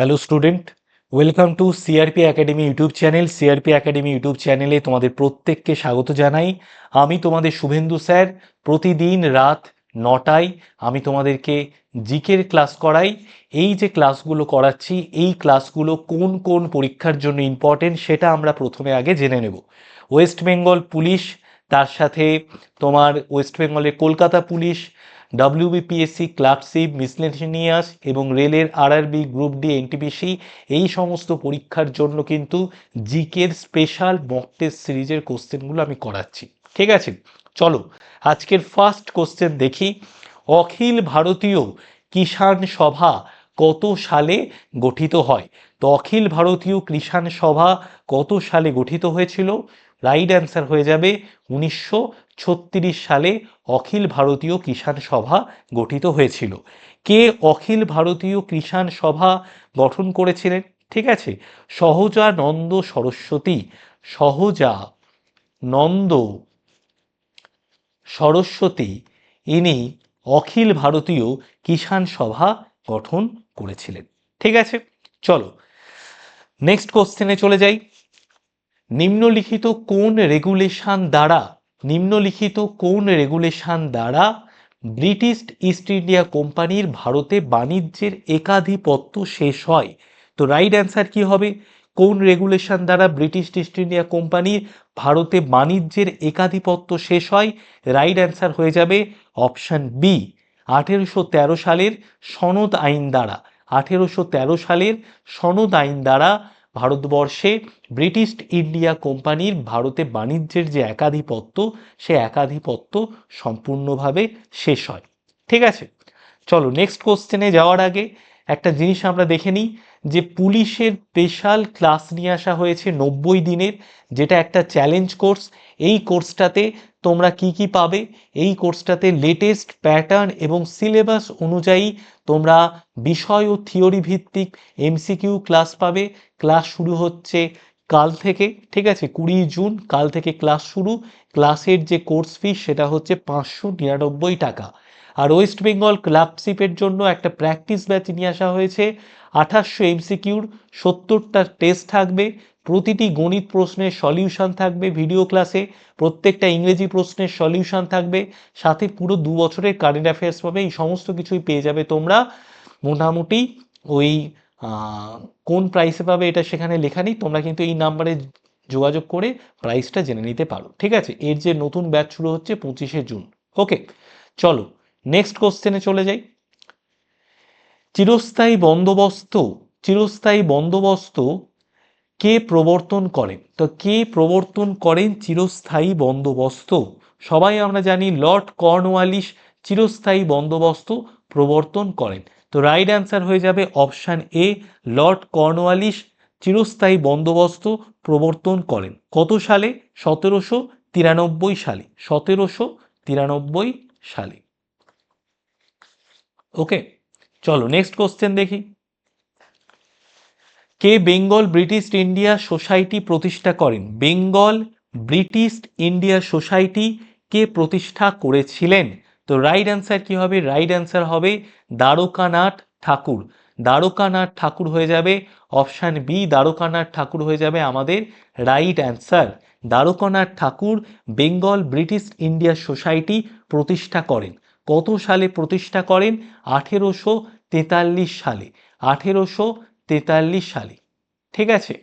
Hello student welcome to CRP academy YouTube channel CRP academy YouTube চ্যানেলে তোমাদের প্রত্যেককে স্বাগত জানাই। আমি তোমাদের শুভেন্দু স্যার। প্রতিদিন রাত নটায় আমি তোমাদেরকে জিকের ক্লাস করাই। এই যে ক্লাসগুলো করাচ্ছি, এই ক্লাসগুলো কোন কোন পরীক্ষার জন্য ইম্পর্টেন্ট সেটা আমরা প্রথমে আগে জেনে নেব। ওয়েস্ট বেঙ্গল পুলিশ তার সাথে তোমার ওয়েস্ট বেঙ্গলের Kolkata police WBPSC clerkship miscellaneous এবং রেলের আরআরবি গ্রুপ ডি এনটিপিসি এই সমস্ত পরীক্ষার জন্য কিন্তু জিকের স্পেশাল মক টেস্ট সিরিজের কোশ্চেনগুলো আমি করাচ্ছি। ঠিক আছে? চলো, আজকের ফার্স্ট কোশ্চেন দেখি। অখিল ভারতীয় কিষাণ সভা কত সালে গঠিত হয়? তো অখিল ভারতীয় কিষাণ সভা কত সালে গঠিত হয়েছিল? রাইট অ্যান্সার হয়ে যাবে উনিশশো ছত্রিশ সালে অখিল ভারতীয় কিষাণ সভা গঠিত হয়েছিল। কে অখিল ভারতীয় কিষাণ সভা গঠন করেছিলেন? ঠিক আছে সহজানন্দ সরস্বতী, সহজা নন্দ সরস্বতী, ইনি অখিল ভারতীয় কিষাণ সভা গঠন করেছিলেন। ঠিক আছে, চলো নেক্সট কোশ্চেনে চলে যাই। নিম্নলিখিত কোন রেগুলেশন দ্বারা নিম্নলিখিত কোন রেগুলেশন দ্বারা ব্রিটিশ ইস্ট ইন্ডিয়া কোম্পানির ভারতে বাণিজ্যের একাধিপত্য শেষ হয়? তো রাইট অ্যান্সার কি হবে? কোন রেগুলেশন দ্বারা ব্রিটিশ ইস্ট ইন্ডিয়া কোম্পানির ভারতে বাণিজ্যের একাধিপত্য শেষ হয়? রাইট অ্যান্সার হয়ে যাবে অপশন বি আঠেরোশো তেরো সালের সনদ আইন দ্বারা। আঠেরোশো তেরো সালের সনদ আইন দ্বারা ভারতবর্ষে ব্রিটিশ ইন্ডিয়া কোম্পানির ভারতে বাণিজ্যের যে একাধিপত্য, সে একাধিপত্য সম্পূর্ণভাবে শেষ হয়। ঠিক আছে? চলো নেক্সট কোশ্চেনে যাওয়ার আগে একটা জিনিস আমরা দেখে নিই, যে পুলিশের স্পেশাল ক্লাস নিয়ে আসা হয়েছে নব্বই দিনের, যেটা একটা চ্যালেঞ্জ কোর্স এই কোর্সটাতে তোমরা কি কি পাবে? এই কোর্সটাতে লেটেস্ট প্যাটার্ন এবং সিলেবাস অনুযায়ী তোমরা বিষয় ও থিওরি ভিত্তিক এমসিকিউ ক্লাস পাবে। ক্লাস শুরু হচ্ছে কাল থেকে, ঠিক আছে? কুড়ি জুন, কাল থেকে ক্লাস শুরু। ক্লাসের যে কোর্স ফি সেটা হচ্ছে পাঁচশো নিরানব্বই টাকা। আর ওয়েস্ট বেঙ্গল ক্লাবশিপের জন্য একটা প্র্যাকটিস ব্যাচ নিয়ে আসা হয়েছে। আঠাশশো এমসিকিউর, সত্তরটা টেস্ট থাকবে, প্রতিটি গণিত প্রশ্নের সলিউশন থাকবে ভিডিও ক্লাসে, প্রত্যেকটা ইংরেজি প্রশ্নের সলিউশন থাকবে, সাথে পুরো দু বছরের কারেন্ট অ্যাফেয়ার্স পাবে, এই সমস্ত কিছুই পেয়ে যাবে তোমরা। মোটামুটি ওই কোন প্রাইসে পাবে এটা সেখানে লেখা নেই, তোমরা কিন্তু এই নাম্বারে যোগাযোগ করে প্রাইসটা জেনে নিতে পারো, ঠিক আছে? এর যে নতুন ব্যাচ শুরু হচ্ছে পঁচিশে জুন ওকে চলো নেক্সট কোশ্চেনে চলে যাই। চিরস্থায়ী বন্দোবস্ত চিরস্থায়ী বন্দোবস্ত কে প্রবর্তন করেন? তো কে প্রবর্তন করেন চিরস্থায়ী বন্দোবস্ত? সবাই আমরা জানি লর্ড কর্নওয়ালিস চিরস্থায়ী বন্দোবস্ত প্রবর্তন করেন। তো রাইট অ্যান্সার হয়ে যাবে অপশান এ লর্ড কর্নওয়ালিস চিরস্থায়ী বন্দোবস্ত প্রবর্তন করেন। কত সালে? সতেরোশো তিরানব্বই সালে। সতেরোশো তিরানব্বই সালে। ওকে চলো নেক্সট কোশ্চেন দেখি। কে বেঙ্গল, ব্রিটিশ ইন্ডিয়া সোসাইটি প্রতিষ্ঠা করেন? বেঙ্গল, ব্রিটিশ ইন্ডিয়া সোসাইটি কে প্রতিষ্ঠা করেছিলেন? তো রাইট অ্যান্সার কি হবে? রাইট অ্যান্সার হবে দ্বারকানাথ ঠাকুর। দ্বারকানাথ ঠাকুর হয়ে যাবে অপশান বি দ্বারকানাথ ঠাকুর হয়ে যাবে আমাদের right answer Dwarkanath Thakur Bengal, British India society প্রতিষ্ঠা করেন। কত সালে প্রতিষ্ঠা করেন? আঠেরোশো তেতাল্লিশ সালে। আঠেরোশো তেতাল্লিশ সালে। ঠিক আছে?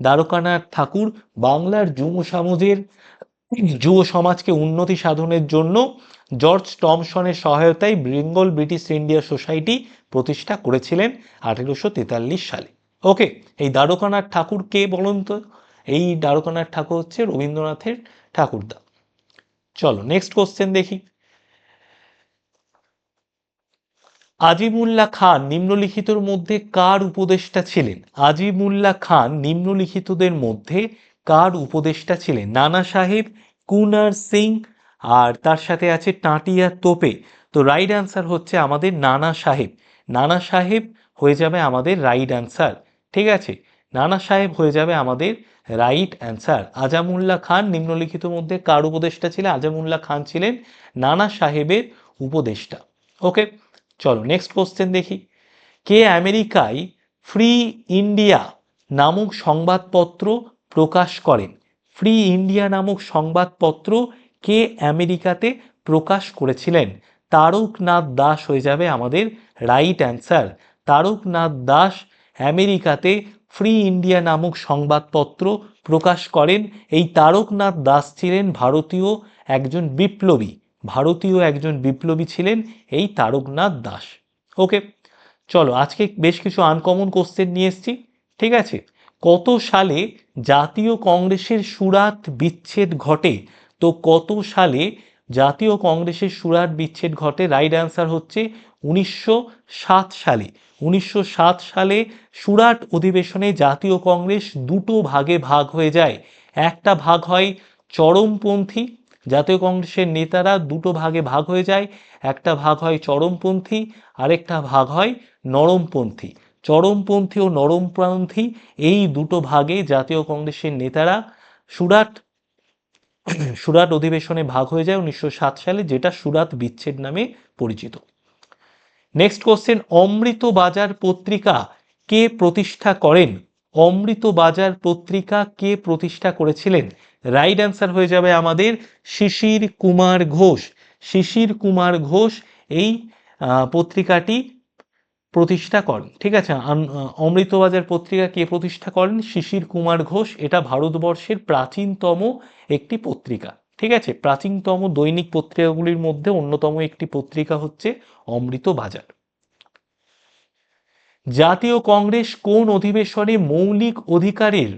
দ্বারকানাথ ঠাকুর বাংলার যুব সমাজের, যুব সমাজকে উন্নতি সাধনের জন্য জর্জ টমসনের সহায়তায় বেঙ্গল ব্রিটিশ ইন্ডিয়া সোসাইটি প্রতিষ্ঠা করেছিলেন আঠেরোশো তেতাল্লিশ সালে। ওকে এই দ্বারকানাথ ঠাকুর কে বলুন তো? এই দ্বারকানাথ ঠাকুর হচ্ছে রবীন্দ্রনাথের ঠাকুরদা। চলো নেক্সট কোশ্চেন দেখি। আজিমুল্লাহ খান নিম্নলিখিতর মধ্যে কার উপদেষ্টা ছিলেন? আজিমুল্লাহ খান নিম্নলিখিতদের মধ্যে কার উপদেষ্টা ছিলেন? নানা সাহেব, কুনার সিং আর তার সাথে আছে টাটিয়া তোপে। তো রাইট অ্যান্সার হচ্ছে আমাদের নানা সাহেব। নানা সাহেব হয়ে যাবে আমাদের রাইট অ্যান্সার ঠিক আছে? নানা সাহেব হয়ে যাবে আমাদের রাইট অ্যান্সার আজামুল্লাহ খান নিম্নলিখিত মধ্যে কার উপদেষ্টা ছিলেন? আজামুল্লাহ খান ছিলেন নানা সাহেবের উপদেষ্টা। ওকে চলো নেক্সট কোশ্চেন দেখি। কে আমেরিকায় ফ্রি ইন্ডিয়া নামক সংবাদপত্র প্রকাশ করেন? ফ্রি ইন্ডিয়া নামক সংবাদপত্র কে আমেরিকাতে প্রকাশ করেছিলেন? তারকনাথ দাস হয়ে যাবে আমাদের রাইট অ্যান্সার তারকনাথ দাস আমেরিকাতে ফ্রি ইন্ডিয়া নামক সংবাদপত্র প্রকাশ করেন। এই তারকনাথ দাস ছিলেন ভারতীয় একজন বিপ্লবী। ভারতীয় একজন বিপ্লবী ছিলেন এই তারকনাথ দাস। ওকে, চলো, আজকে বেশ কিছু আনকমন কোশ্চেন নিয়ে এসেছি, ঠিক আছে? কত সালে জাতীয় কংগ্রেসের সুরাত বিচ্ছেদ ঘটে? তো কত সালে জাতীয় কংগ্রেসের সুরাট বিচ্ছেদ ঘটে? রাইট অ্যান্সার হচ্ছে উনিশশো সাত সালে। উনিশশো সাত সালে সুরাট অধিবেশনে জাতীয় কংগ্রেস দুটো ভাগে ভাগ হয়ে যায়। একটা ভাগ হয় চরমপন্থী জাতীয় কংগ্রেসের নেতারা দুটো ভাগে ভাগ হয়ে যায়। একটা ভাগ হয় চরমপন্থী, আরেকটা ভাগ হয় নরমপন্থী। চরমপন্থী ও নরমপন্থী এই দুটো ভাগে জাতীয় কংগ্রেসের নেতারা সুরাট সুরাট অধিবেশনে ভাগ হয়ে যায় উনিশশো সাত সালে, যেটা সুরাত বিচ্ছেদ নামে পরিচিত। নেক্সট কোশ্চেন অমৃত বাজার পত্রিকা কে প্রতিষ্ঠা করেন? অমৃত বাজার পত্রিকা কে প্রতিষ্ঠা করেছিলেন? রাইট অ্যান্সার হয়ে যাবে আমাদের শিশির কুমার ঘোষ। শিশির কুমার ঘোষ এই পত্রিকাটি প্রতিষ্ঠা করেন। ঠিক আছে? অমৃতবাজার পত্রিকা কে প্রতিষ্ঠা করেন? শিশির কুমার ঘোষ। এটা ভারতবর্ষের প্রাচীনতম একটি পত্রিকা। ঠিক আছে? প্রাচীনতম দৈনিক পত্রিকাগুলির মধ্যে অন্যতম একটি পত্রিকা হচ্ছে অমৃতবাজার। জাতীয় কংগ্রেস কোন অধিবেশনে মৌলিক অধিকারের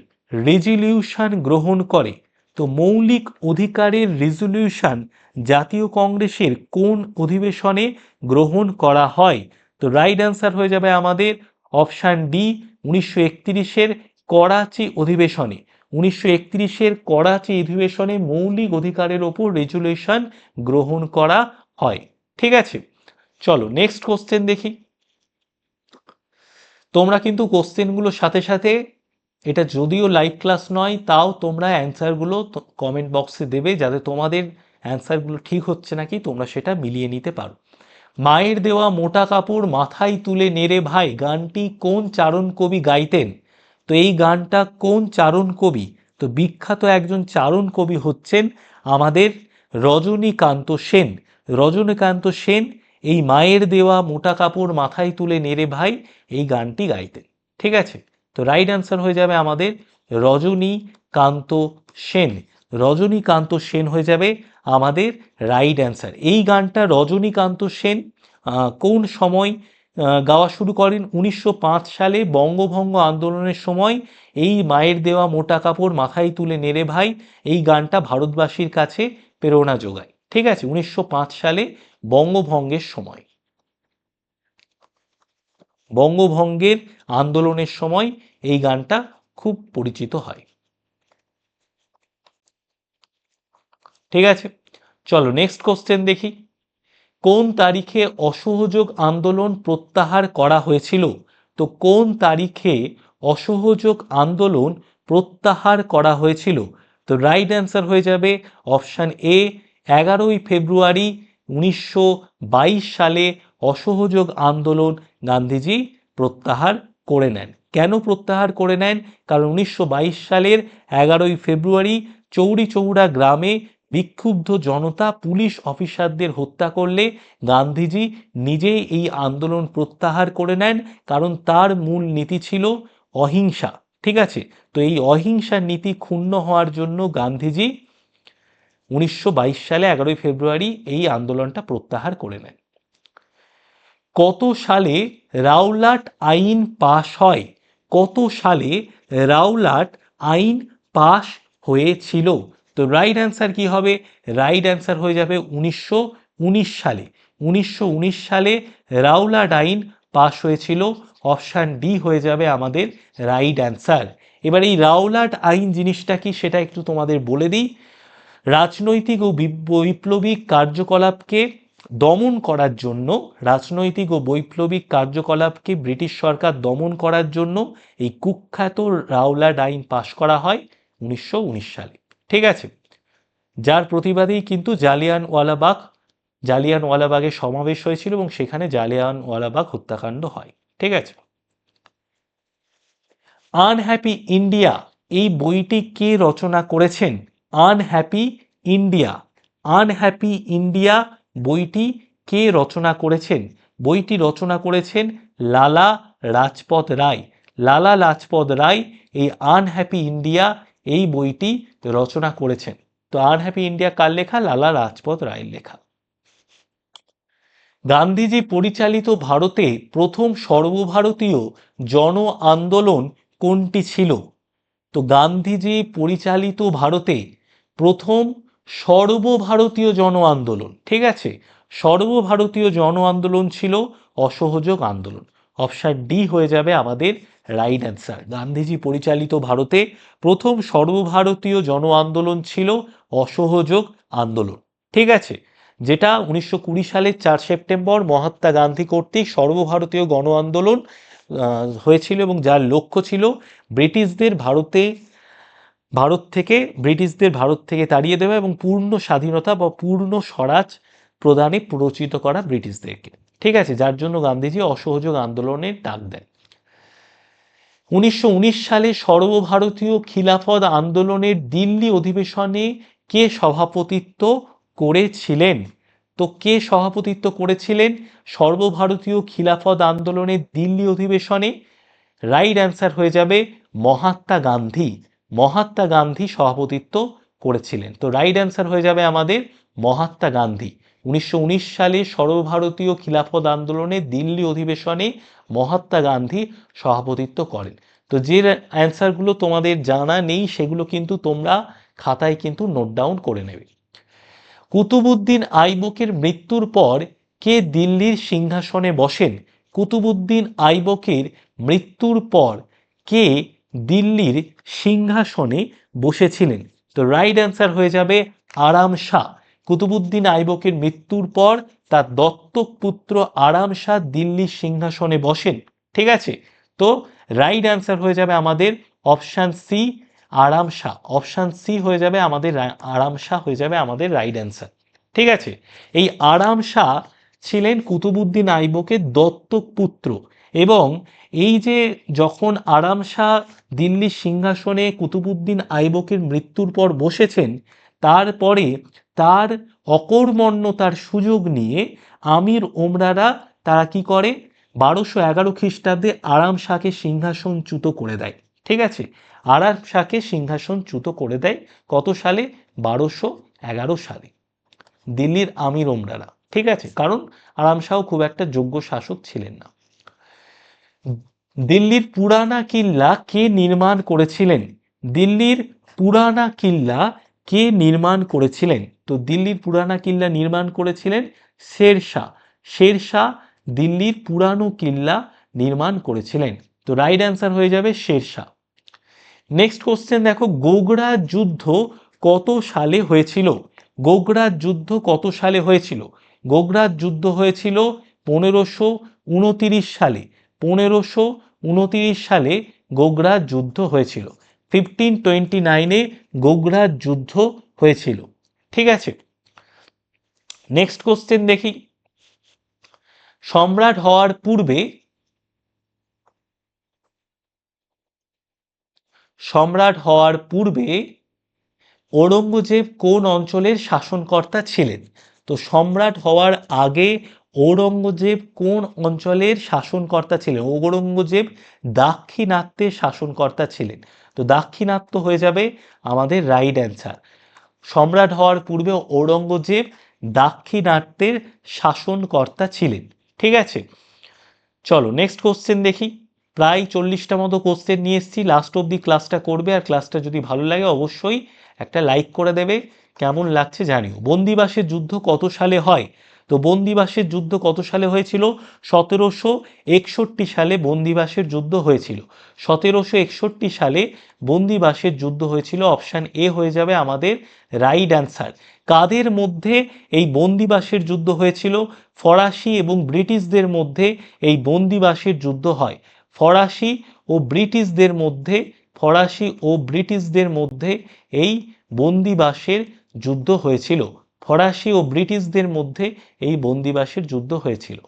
রেজলিউশন গ্রহণ করে? তো মৌলিক অধিকারের রেজলিউশন জাতীয় কংগ্রেসের কোন অধিবেশনে গ্রহণ করা হয়? তো রাইট অ্যান্সার হয়ে যাবে আমাদের অপশান ডি উনিশশো একত্রিশের করাচি অধিবেশনে। উনিশশো একত্রিশের করাচি অধিবেশনে মৌলিক অধিকারের ওপর রেজুলেশন গ্রহণ করা হয়। ঠিক আছে? চলো নেক্সট কোশ্চেন দেখি। তোমরা কিন্তু কোশ্চেনগুলোর সাথে সাথে এটা যদিও লাইভ ক্লাস নয়, তাও তোমরা অ্যান্সারগুলো কমেন্ট বক্সে দেবে যাতে তোমাদের অ্যান্সারগুলো ঠিক হচ্ছে নাকি, তোমরা সেটা মিলিয়ে নিতে পারো। মায়ের দেওয়া মোটা কাপড় মাথায় তুলে নেড়ে, ভাই, গানটি কোন চারণ কবি গাইতেন? তো এই গানটা কোন চারণ কবি? তো বিখ্যাত একজন চারণ কবি হচ্ছেন আমাদের রজনীকান্ত সেন। রজনীকান্ত সেন এই মায়ের দেওয়া মোটা কাপড় মাথায় তুলে নেড়ে, ভাই, এই গানটি গাইতেন। ঠিক আছে? তো রাইট অ্যান্সার হয়ে যাবে আমাদের রজনীকান্ত সেন। রজনীকান্ত সেন হয়ে যাবে আমাদের রাইট অ্যান্সার এই গানটা রজনীকান্ত সেন কোন সময় গাওয়া শুরু করেন? উনিশশো পাঁচ সালে বঙ্গভঙ্গ আন্দোলনের সময়। এই মায়ের দেওয়া মোটা কাপড় মাথায় তুলে নেড়ে ভাই, এই গানটা ভারতবাসীর কাছে প্রেরণা যোগায়। ঠিক আছে, উনিশশো পাঁচ সালে বঙ্গভঙ্গের সময়। বঙ্গভঙ্গের আন্দোলনের সময় এই গানটা খুব পরিচিত হয়। ঠিক আছে, চলো নেক্সট কোশ্চেন দেখি। কোন তারিখে অসহযোগ আন্দোলন প্রত্যাহার করা হয়েছিল? তো কোন তারিখে অসহযোগ আন্দোলন প্রত্যাহার করা হয়েছিল? তো রাইট অ্যান্সার হয়ে যাবে অপশান এ এগারোই ফেব্রুয়ারি উনিশশো বাইশ সালে অসহযোগ আন্দোলন গান্ধীজি প্রত্যাহার করে নেন। কেন প্রত্যাহার করে নেন? কারণ উনিশশো বাইশ সালের এগারোই ফেব্রুয়ারি চৌরি চৌড়া গ্রামে বিক্ষুব্ধ জনতা পুলিশ অফিসারদের হত্যা করলে গান্ধীজি নিজেই এই আন্দোলন প্রত্যাহার করে নেন, কারণ তার মূল নীতি ছিল অহিংসা। ঠিক আছে? তো এই অহিংসার নীতি ক্ষুণ্ণ হওয়ার জন্য গান্ধীজি উনিশশো বাইশ সালে এগারোই ফেব্রুয়ারি এই আন্দোলনটা প্রত্যাহার করে নেন। কত সালে রাওলাট আইন পাশ হয়? কত সালে রাওলাট আইন পাশ হয়েছিল? তো রাইট অ্যান্সার কি হবে? রাইট অ্যান্সার হয়ে যাবে উনিশশো উনিশ সালে। উনিশশো উনিশ সালে রাওলাট আইন পাশ হয়েছিল। অপশান ডি হয়ে যাবে আমাদের রাইট অ্যান্সার এবার এই রাওলাট আইন জিনিসটা কি সেটা একটু তোমাদের বলে দিই। রাজনৈতিক ও বিপ- বৈপ্লবিক কার্যকলাপকে দমন করার জন্য রাজনৈতিক ও বৈপ্লবিক কার্যকলাপকে ব্রিটিশ সরকার দমন করার জন্য এই কুখ্যাত রাওলাট আইন পাশ করা হয় উনিশশো উনিশ সালে। ঠিক আছে? যার প্রতিবাদেই কিন্তু জালিয়ানওয়ালাবাগ জালিয়ানওয়ালাবাগের সমাবেশ হয়েছিল এবং সেখানে জালিয়ানওয়ালাবাগ হত্যাকাণ্ড হয়। ঠিক আছে? আনহ্যাপি ইন্ডিয়া, এই বইটি কে রচনা করেছেন? Unhappy India. আনহ্যাপি ইন্ডিয়া বইটি কে রচনা করেছেন? বইটি রচনা করেছেন লালা রাজপথ রায়। লালা লাজপত রায় এই আনহ্যাপি ইন্ডিয়া এই বইটি রচনা করেছেন। তো আনহ্যাপি ইন্ডিয়া কার লেখা? লালা রাজপথ রায়ের লেখা। গান্ধীজি পরিচালিত ভারতে প্রথম সর্বভারতীয় জন আন্দোলন কোনটি ছিল? তো গান্ধীজি পরিচালিত ভারতে প্রথম সর্বভারতীয় জন আন্দোলন, ঠিক আছে? সর্বভারতীয় জন আন্দোলন ছিল অসহযোগ আন্দোলন। অপশান ডি হয়ে যাবে আমাদের রাইট অ্যান্সার গান্ধীজি পরিচালিত ভারতে প্রথম সর্বভারতীয় জন আন্দোলন ছিল অসহযোগ আন্দোলন, ঠিক আছে? যেটা উনিশশো কুড়ি সালের চার সেপ্টেম্বর মহাত্মা গান্ধী কর্তৃক সর্বভারতীয় গণ আন্দোলন হয়েছিল এবং যার লক্ষ্য ছিল ব্রিটিশদের ভারতে ভারত থেকে, ব্রিটিশদের ভারত থেকে তাড়িয়ে দেওয়া এবং পূর্ণ স্বাধীনতা বা পূর্ণ স্বরাজ প্রদানে প্ররোচিত করা ব্রিটিশদেরকে। ঠিক আছে, যার জন্য গান্ধীজি অসহযোগ আন্দোলনের ডাক দেন। উনিশশো উনিশ সালে সর্বভারতীয় খিলাফত আন্দোলনের দিল্লি অধিবেশনে কে সভাপতিত্ব করেছিলেন? তো কে সভাপতিত্ব করেছিলেন? সর্বভারতীয় খিলাফত আন্দোলনের দিল্লি অধিবেশনে? রাইট অ্যান্সার হয়ে যাবে মহাত্মা গান্ধী। মহাত্মা গান্ধী সভাপতিত্ব করেছিলেন। তো রাইট অ্যান্সার হয়ে যাবে আমাদের মহাত্মা গান্ধী। উনিশশো উনিশ সালে সর্বভারতীয় খিলাফত আন্দোলনে দিল্লি অধিবেশনে মহাত্মা গান্ধী সভাপতিত্ব করেন। তো যে অ্যান্সারগুলো তোমাদের জানা নেই, সেগুলো কিন্তু তোমরা খাতায় কিন্তু নোট ডাউন করে নেবে। কুতুবুদ্দিন আইবকের মৃত্যুর পর কে দিল্লির সিংহাসনে বসেন? কুতুবুদ্দিন আইবকের মৃত্যুর পর কে দিল্লির সিংহাসনে বসেছিলেন। তো রাইট অ্যান্সার হয়ে যাবে আরাম শাহ। কুতুবুদ্দিন আইবকের মৃত্যুর পর তার দত্তক পুত্র আরাম শাহ দিল্লির সিংহাসনে বসেন। ঠিক আছে? তো রাইট অ্যান্সার হয়ে যাবে আমাদের অপশান সি আরাম শাহ। অপশান সি হয়ে যাবে আমাদের আরাম শাহ হয়ে যাবে আমাদের রাইট অ্যান্সার ঠিক আছে? এই আরাম শাহ ছিলেন কুতুবুদ্দিন আইবকের দত্তক পুত্র এবং এই যে যখন আরাম শাহ দিল্লির সিংহাসনে কুতুবুদ্দিন আইবকের মৃত্যুর পর বসেছেন, তারপরে তার অকর্মণ্যতার সুযোগ নিয়ে আমির ওমরারা তারা কি করে? বারোশো এগারো খ্রিস্টাব্দে আরাম শাহকে সিংহাসনচ্যুত করে দেয়। ঠিক আছে? আরাম শাহকে সিংহাসনচ্যুত করে দেয় কত সালে? বারোশো এগারো সালে। দিল্লির আমির ওমরারা। ঠিক আছে? কারণ আরাম শাহ খুব একটা যোগ্য শাসক ছিলেন না। দিল্লির পুরানা কিল্লা কে নির্মাণ করেছিলেন? দিল্লির পুরানা কিল্লা কে নির্মাণ করেছিলেন? তো দিল্লির পুরানা কিল্লা নির্মাণ করেছিলেন শের শাহ। শের শাহ দিল্লির পুরানো কিল্লা নির্মাণ করেছিলেন। তো রাইট অ্যান্সার হয়ে যাবে শের শাহ। নেক্সট কোশ্চেন দেখো গোগড়া যুদ্ধ কত সালে হয়েছিল? গোগড়ার যুদ্ধ কত সালে হয়েছিল? গোগড়ার যুদ্ধ হয়েছিল পনেরোশো উনতিরিশ সালে। পনেরোশো উনতিরিশ সালে গোগড়ার যুদ্ধ হয়েছিল। ফিফটিন টোয়েন্টি নাইনে গোগরা যুদ্ধ হয়েছিল। ঠিক আছে? নেক্সট কোশ্চেন দেখি। সম্রাট হওয়ার পূর্বে সম্রাট হওয়ার পূর্বে ঔরঙ্গজেব কোন অঞ্চলের শাসনকর্তা ছিলেন? তো সম্রাট হওয়ার আগে ঔরঙ্গজেব কোন অঞ্চলের শাসনকর্তা ছিলেন? ঔরঙ্গজেব দাক্ষিণাত্যের শাসনকর্তা ছিলেন। তো দাক্ষিণাত্য হয়ে যাবে আমাদের রাইট অ্যান্সার সম্রাট হওয়ার পূর্বে ঔরঙ্গজেব দাক্ষিণাত্যের শাসনকর্তা ছিলেন। ঠিক আছে? চলো নেক্সট কোশ্চেন দেখি। প্রায় চল্লিশটা মতো কোশ্চেন নিয়ে এসেছি। লাস্ট অবধি ক্লাসটা করবে আর ক্লাসটা যদি ভালো লাগে অবশ্যই একটা লাইক করে দেবে। কেমন লাগছে জানিও। বন্দিবাসের যুদ্ধ কত সালে হয়? তো বন্দিবাসের যুদ্ধ কত সালে হয়েছিল? সতেরোশো একষট্টি সালে বন্দিবাসের যুদ্ধ হয়েছিল। সতেরোশো একষট্টি সালে বন্দিবাসের যুদ্ধ হয়েছিল। অপশান এ হয়ে যাবে আমাদের রাইট অ্যান্সার। কাদের মধ্যে এই বন্দিবাসের যুদ্ধ হয়েছিল? ফরাসি এবং ব্রিটিশদের মধ্যে এই বন্দিবাসের যুদ্ধ হয়। ফরাসি ও ব্রিটিশদের মধ্যে, ফরাসি ও ব্রিটিশদের মধ্যে এই বন্দিবাসের যুদ্ধ হয়েছিল। ফরাসি ও ব্রিটিশদের মধ্যে এই বন্দিবাসের যুদ্ধ হয়েছিল।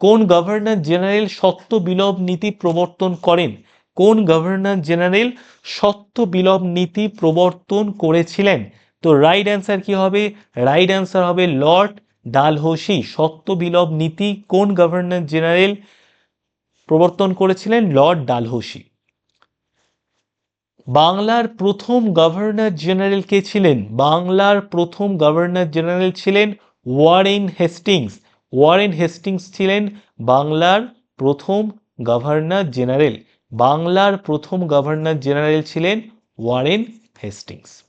কোন গভর্নর জেনারেল সত্য বিলোপ নীতি প্রবর্তন করেন? কোন গভর্নর জেনারেল সত্য বিলোপ নীতি প্রবর্তন করেছিলেন? তো রাইট অ্যান্সার কি হবে? রাইট অ্যান্সার হবে লর্ড ডালহৌসি। সত্য বিলোপ নীতি কোন গভর্নর জেনারেল প্রবর্তন করেছিলেন? Lord Dalhousie. বাংলার প্রথম গভর্নর জেনারেল কে ছিলেন? বাংলার প্রথম গভর্নর জেনারেল ছিলেন ওয়ারেন হেস্টিংস। ওয়ারেন হেস্টিংস ছিলেন বাংলার প্রথম গভর্নর জেনারেল। বাংলার প্রথম গভর্নর জেনারেল ছিলেন ওয়ারেন হেস্টিংস।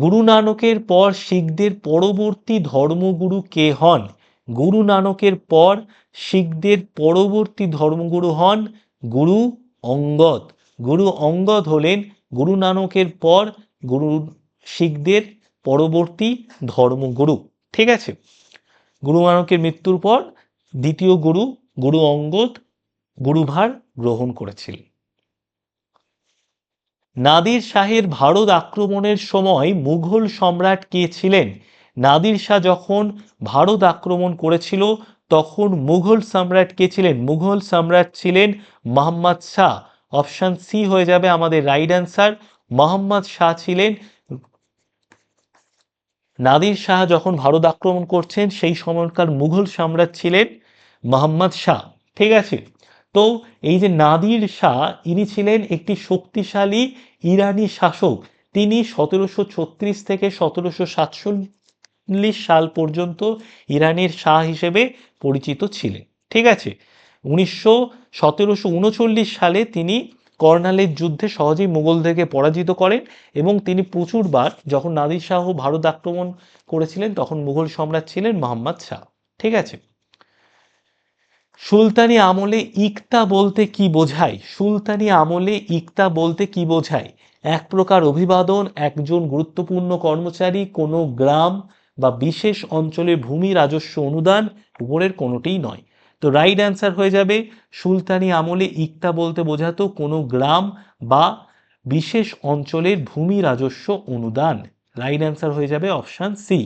গুরু নানকের পর শিখদের পরবর্তী ধর্মগুরু কে হন? গুরু নানকের পর শিখদের পরবর্তী ধর্মগুরু হন গুরু অঙ্গদ। গুরু অঙ্গদ হলেন গুরু নানকের পর গুরু শিখদের পরবর্তী ধর্মগুরু। ঠিক আছে? গুরু নানকের মৃত্যুর পর দ্বিতীয় গুরু গুরু অঙ্গদ গুরুভার গ্রহণ করেছিলেন নাদির শাহের ভারত আক্রমণের সময় মুঘল সম্রাট কে ছিলেন? নাদির শাহ যখন ভারত আক্রমণ করেছিল তখন মুঘল সম্রাট কে ছিলেন? মুঘল সম্রাট ছিলেন মোহাম্মদ শাহ। অপশন সি হয়ে যাবে আমাদের রাইট অ্যান্সার মোহাম্মদ শাহ ছিলেন নাদির শাহ যখন ভারত আক্রমণ করছেন, সেই সময়কার মুঘল সম্রাট ছিলেন মোহাম্মদ শাহ। ঠিক আছে? তো এই যে নাদির শাহ, ইনি ছিলেন একটি শক্তিশালী ইরানি শাসক। তিনি সতেরোশো ছত্রিশ থেকে সতেরোশো সাতচল্লিশ সাল পর্যন্ত ইরানের শাহ হিসেবে পরিচিত ছিলেন। ঠিক আছে? উনিশশো সতেরোশো উনচল্লিশ সালে তিনি কর্নালের যুদ্ধে সহজেই মুঘলদেরকে পরাজিত করেন এবং তিনি প্রচুরবার যখন নাদির শাহ ভারত আক্রমণ করেছিলেন, তখন মুঘল সম্রাট ছিলেন মোহাম্মদ শাহ। ঠিক আছে? সুলতানি আমলে ইকতা বলতে কি বোঝায়? সুলতানি আমলে ইকতা বলতে কি বোঝায়? এক প্রকার অভিবাদন, একজন গুরুত্বপূর্ণ কর্মচারী কোনো গ্রাম বা বিশেষ অঞ্চলে ভূমি রাজস্ব অনুদান উপরের কোনোটিই নয়। তো রাইট অ্যান্সার হয়ে যাবে, সুলতানি আমলে ইকতা বলতে বোঝাতো কোনো গ্রাম বা বিশেষ অঞ্চলের ভূমি রাজস্ব অনুদান। রাইট অ্যান্সার হয়ে যাবে অপশান সি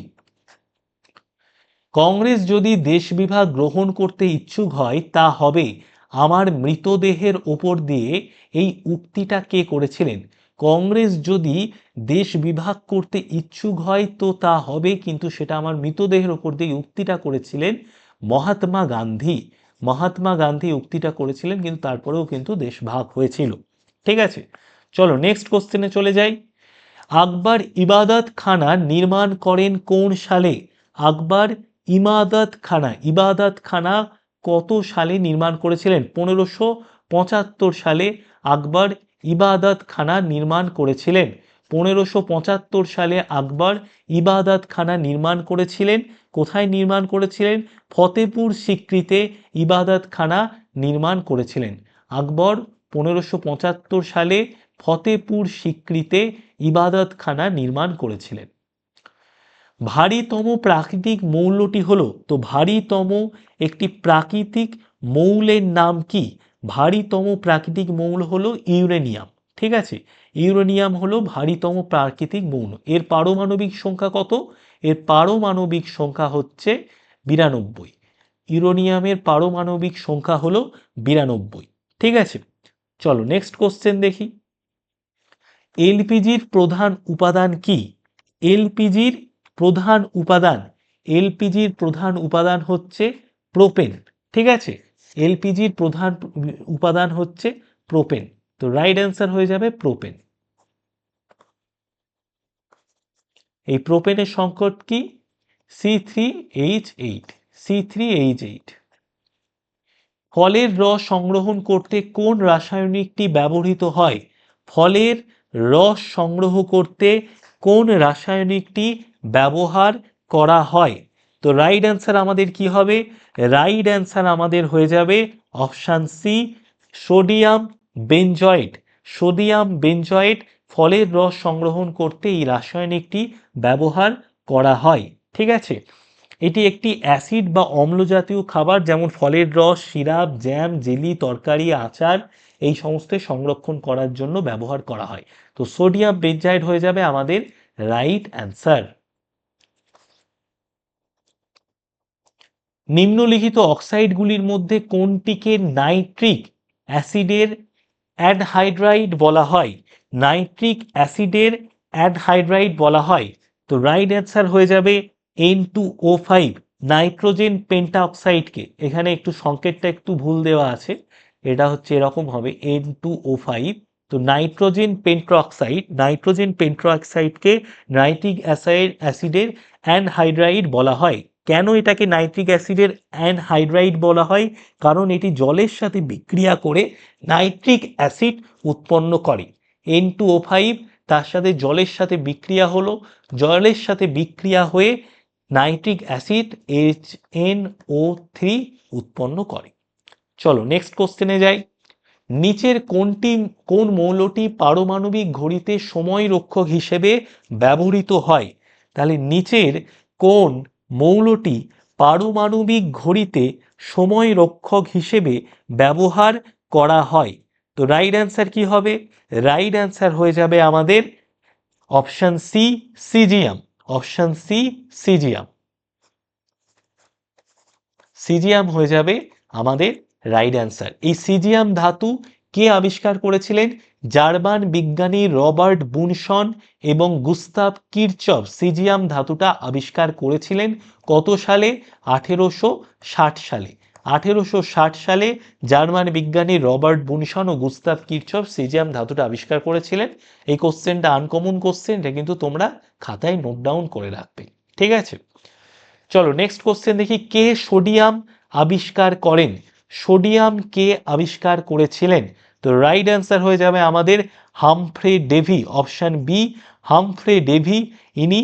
কংগ্রেস যদি দেশ বিভাগ গ্রহণ করতে ইচ্ছুক হয়, তা হবে আমার মৃতদেহের ওপর দিয়ে এই উক্তিটা কে করেছিলেন? কংগ্রেস যদি দেশ বিভাগ করতে ইচ্ছুক হয়, তো তা হবে। কিন্তু সেটা আমার মৃতদেহের ওপর দিয়ে উক্তিটা করেছিলেন মহাত্মা গান্ধী। মহাত্মা গান্ধী উক্তিটা করেছিলেন, কিন্তু তারপরেও কিন্তু দেশ ভাগ হয়েছিল। ঠিক আছে? চলো নেক্সট কোশ্চেনে চলে যাই। আকবর ইবাদত খানা নির্মাণ করেন কোন সালে? আকবর ইমাদত খানা, ইবাদত খানা কত সালে নির্মাণ করেছিলেন? পনেরোশো পঁচাত্তর সালে আকবর ইবাদত খানা নির্মাণ করেছিলেন। পনেরোশো পঁচাত্তর সালে আকবর ইবাদত খানা নির্মাণ করেছিলেন। কোথায় নির্মাণ করেছিলেন? ফতেপুর সিক্রিতে ইবাদত খানা নির্মাণ করেছিলেন। আকবর পনেরোশো পঁচাত্তর সালে ফতেপুর সিক্রিতে ইবাদত খানা নির্মাণ করেছিলেন। ভারীতম প্রাকৃতিক মৌলটি হলো, তো ভারীতম একটি প্রাকৃতিক মৌলের নাম কি? ভারীতম প্রাকৃতিক মৌল হলো ইউরেনিয়াম, ঠিক আছে? ইউরেনিয়াম হলো ভারীতম প্রাকৃতিক মৌল। এর পারমাণবিক সংখ্যা কত? এর পারমাণবিক সংখ্যা হচ্ছে বিরানব্বই। ইউরেনিয়ামের পারমাণবিক সংখ্যা হলো বিরানব্বই, ঠিক আছে? চলো নেক্সট কোশ্চেন দেখি। এলপিজির প্রধান উপাদান কি? এলপিজির প্রধান উপাদান, এলপিজির প্রধান উপাদান হচ্ছে প্রোপেন, ঠিক আছে? এলপিজির প্রধান উপাদান হচ্ছে প্রোপেন। তো রাইট অ্যান্সার হয়ে যাবে প্রোপেন। এই প্রোপেনের সংকট কি? C three H eight. C three H eight. ফলের রস সংগ্রহণ করতে কোন রাসায়নিকটি ব্যবহৃত হয়? ফলের রস সংগ্রহ করতে কোন রাসায়নিকটি ব্যবহার করা হয়? তো রাইট অ্যান্সার আমাদের কি হবে? রাইট অ্যান্সার আমাদের হয়ে যাবে option C sodium benzoate sodium benzoate ফলের রস সংগ্রহণ করতে এই রাসায়নিকটি ব্যবহার করা হয়, ঠিক আছে? এটি একটি অ্যাসিড বা অম্ল জাতীয় খাবার যেমন ফলের রস, সিরাপ জ্যাম জেলি তরকারি, আচার এই সমস্ত সংরক্ষণ করার জন্য ব্যবহার করা হয়। তো সোডিয়াম বেনজাইড হয়ে যাবে আমাদের রাইট অ্যান্সার নিম্নলিখিত অক্সাইডগুলির মধ্যে কোনটিকে নাইট্রিক অ্যাসিডের অ্যাডহাইড্রাইড বলা হয়? নাইট্রিক অ্যাসিডের অ্যানহাইড্রাইড বলা হয়। তো রাইট অ্যান্সার হয়ে যাবে N two O five nitrogen পেন্টাঅক্সাইডকে এখানে একটু সংকেতটা একটু ভুল দেওয়া আছে। এটা হচ্ছে এরকম হবে এন টু ও ফাইভ তো নাইট্রোজেন পেন্ট্রোঅক্সাইড নাইট্রোজেন পেন্ট্রোঅক্সাইডকে নাইট্রিক অ্যাসাইড অ্যাসিডের অ্যানহাইড্রাইড বলা হয়। কেন এটাকে নাইট্রিক অ্যাসিডের অ্যানহাইড্রাইড বলা হয়? কারণ এটি জলের সাথে বিক্রিয়া করে নাইট্রিক অ্যাসিড উৎপন্ন করে। এন টু ও ফাইভ তার সাথে জলের সাথে বিক্রিয়া হলো। জলের সাথে বিক্রিয়া হয়ে nitric acid H N O three উৎপন্ন করে। চলো নেক্সট কোশ্চেনে যাই। নিচের কোনটি, কোন মৌলটি পারমাণবিক ঘড়িতে সময় রক্ষক হিসেবে ব্যবহৃত হয়? তাহলে নিচের কোন মৌলটি পারমাণবিক ঘড়িতে সময় রক্ষক হিসেবে ব্যবহার করা হয়। তো রাইট অ্যান্সার কি হবে? রাইট অ্যান্সার হয়ে যাবে আমাদের option C caesium option C caesium caesium হয়ে যাবে আমাদের রাইট অ্যান্সার এই সিজিয়াম ধাতু কে আবিষ্কার করেছিলেন? জার্মান বিজ্ঞানী রবার্ট বুনসন এবং গুস্তাভ কিরচফ সিজিয়াম ধাতুটা আবিষ্কার করেছিলেন কত সালে? আঠেরোশো ষাট সালে। আঠেরোশো ষাট সালে জার্মান বিজ্ঞানী রবার্ট বুনসন ও গুস্তাভ কিরচফ সিজিয়াম ধাতুটা আবিষ্কার করেছিলেন। এই কোশ্চেনটা আনকমন কোশ্চেন, এটা কিন্তু তোমরা খাতায় নোট ডাউন করে রাখবে। ঠিক আছে? চলো, নেক্সট কোশ্চেন দেখি, কে সোডিয়াম আবিষ্কার করেন? সোডিয়াম কে আবিষ্কার করেছিলেন? তো রাইট অ্যান্সার হয়ে যাবে আমাদের Humphry Davy option B Humphry Davy ইনি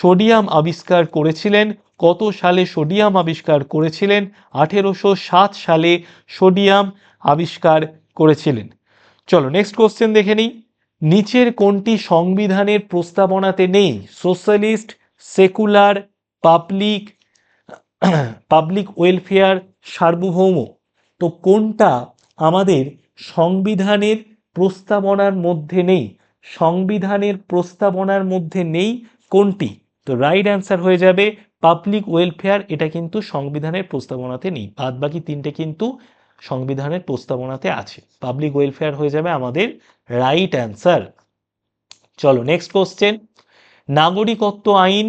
সোডিয়াম আবিষ্কার করেছিলেন। কত সালে সোডিয়াম আবিষ্কার করেছিলেন? আঠেরোশো সাত সালে সোডিয়াম আবিষ্কার করেছিলেন। চলো নেক্সট কোশ্চেন দেখে নিই। নিচের কোনটি সংবিধানের প্রস্তাবনাতে নেই? Socialist secular public public welfare সার্বভৌম। তো কোনটা আমাদের সংবিধানের প্রস্তাবনার মধ্যে নেই। সংবিধানের প্রস্তাবনার মধ্যে নেই কোনটি? তো রাইট অ্যান্সার হয়ে যাবে পাবলিক ওয়েলফেয়ার এটা কিন্তু সংবিধানের প্রস্তাবনাতে নেই। বাদ বাকি তিনটে কিন্তু সংবিধানের প্রস্তাবনাতে আছে। পাবলিক ওয়েলফেয়ার হয়ে যাবে আমাদের রাইট অ্যান্সার চলো নেক্সট কোশ্চেন নাগরিকত্ব আইন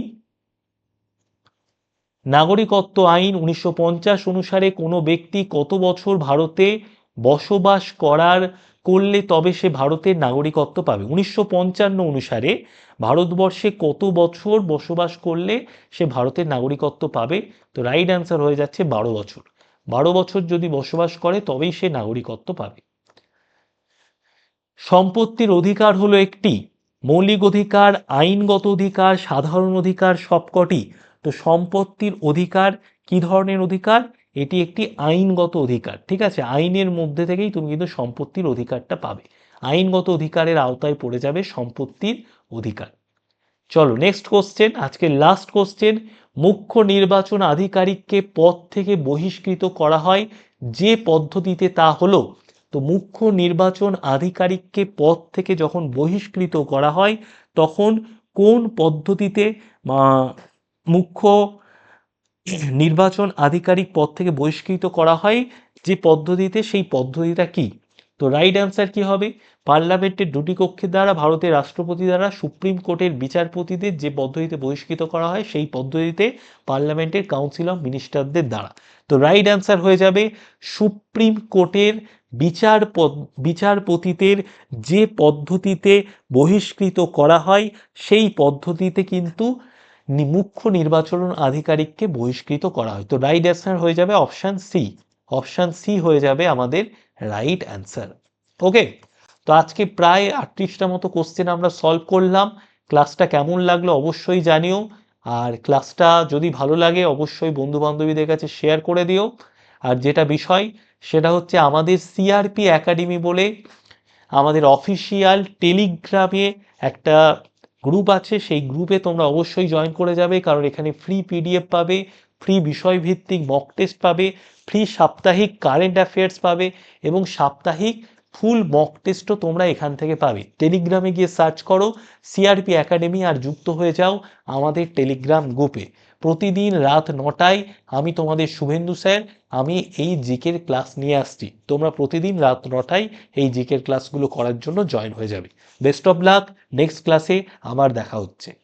নাগরিকত্ব আইন উনিশশো পঞ্চাশ অনুসারে কোনো ব্যক্তি কত বছর ভারতে বসবাস করার করলে তবে সে ভারতের নাগরিকত্ব পাবে। উনিশশো পঞ্চান্ন অনুসারে ভারতবর্ষে কত বছর বসবাস করলে সে ভারতের নাগরিকত্ব পাবে? তো রাইট অ্যান্সার হয়ে যাচ্ছে বারো বছর। বারো বছর যদি বসবাস করে, তবেই সে নাগরিকত্ব পাবে। সম্পত্তির অধিকার হলো একটি। মৌলিক অধিকার, আইনগত অধিকার, সাধারণ অধিকার সবকটি। তো সম্পত্তির অধিকার কি ধরনের অধিকার? এটি একটি আইনগত অধিকার, ঠিক আছে? আইনের মধ্যে থেকেই তুমি কিন্তু সম্পত্তির অধিকারটা পাবে। আইনগত অধিকারের আওতায় পড়ে যাবে সম্পত্তির অধিকার। চলো নেক্সট কোশ্চেন আজকে লাস্ট কোশ্চেন মুখ্য নির্বাচন আধিকারিককে পদ থেকে বহিষ্কৃত করা হয় যে পদ্ধতিতে তা হলো। তো মুখ্য নির্বাচন আধিকারিককে পদ থেকে যখন বহিষ্কৃত করা হয়, তখন কোন পদ্ধতিতে মুখ্য নির্বাচন আধিকারিক পদ থেকে বহিষ্কৃত করা হয়। যে পদ্ধতিতে, সেই পদ্ধতিটা কি? তো রাইট অ্যান্সার কি হবে? পার্লামেন্টের দুটি কক্ষের দ্বারা, ভারতের রাষ্ট্রপতি দ্বারা, সুপ্রিম কোর্টের বিচারপতিদের যে পদ্ধতিতে বহিষ্কৃত করা হয়, সেই পদ্ধতিতে পার্লামেন্টের কাউন্সিল অফ মিনিস্টারদের দ্বারা। তো রাইট অ্যান্সার হয়ে যাবে, সুপ্রিম কোর্টের বিচার বিচারপতিদের যে পদ্ধতিতে বহিষ্কৃত করা হয়, সেই পদ্ধতিতে কিন্তু মুখ্য নির্বাচন আধিকারিককে বহিষ্কৃত করা হয়। তো রাইট অ্যান্সার হয়ে যাবে অপশান সি অপশান সি হয়ে যাবে আমাদের রাইট অ্যান্সার ওকে তো আজকে প্রায় আটত্রিশটা মতো কোশ্চেন আমরা সলভ করলাম। ক্লাসটা কেমন লাগল অবশ্যই জানিও। আর ক্লাসটা যদি ভালো লাগে অবশ্যই বন্ধু বান্ধবীদের কাছে শেয়ার করে দিও। আর যেটা বিষয়, সেটা হচ্ছে আমাদের সিআরপি একাডেমি বলে আমাদের অফিসিয়াল টেলিগ্রামে একটা গ্রুপ আছে, সেই গ্রুপে তোমরা অবশ্যই জয়েন করে যাবে, কারণ এখানে ফ্রি পিডিএফ পাবে ফ্রি বিষয়ভিত্তিক মক টেস্ট পাবে ফ্রি সাপ্তাহিক কারেন্ট অ্যাফেয়ার্স পাবে এবং সাপ্তাহিক ফুল মক টেস্টও তোমরা এখান থেকে পাবে। টেলিগ্রামে গিয়ে সার্চ করো সিআরপি একাডেমি আর যুক্ত হয়ে যাও আমাদের টেলিগ্রাম গ্রুপে প্রতিদিন রাত নটায় আমি তোমাদের শুভেন্দু স্যার, আমি এই জিকের ক্লাস নিয়ে আসছি। তোমরা প্রতিদিন রাত নটায় এই জিকের ক্লাসগুলো করার জন্য জয়েন হয়ে যাবে। বেস্ট অফ লাক, নেক্সট ক্লাসে আমার দেখা হচ্ছে।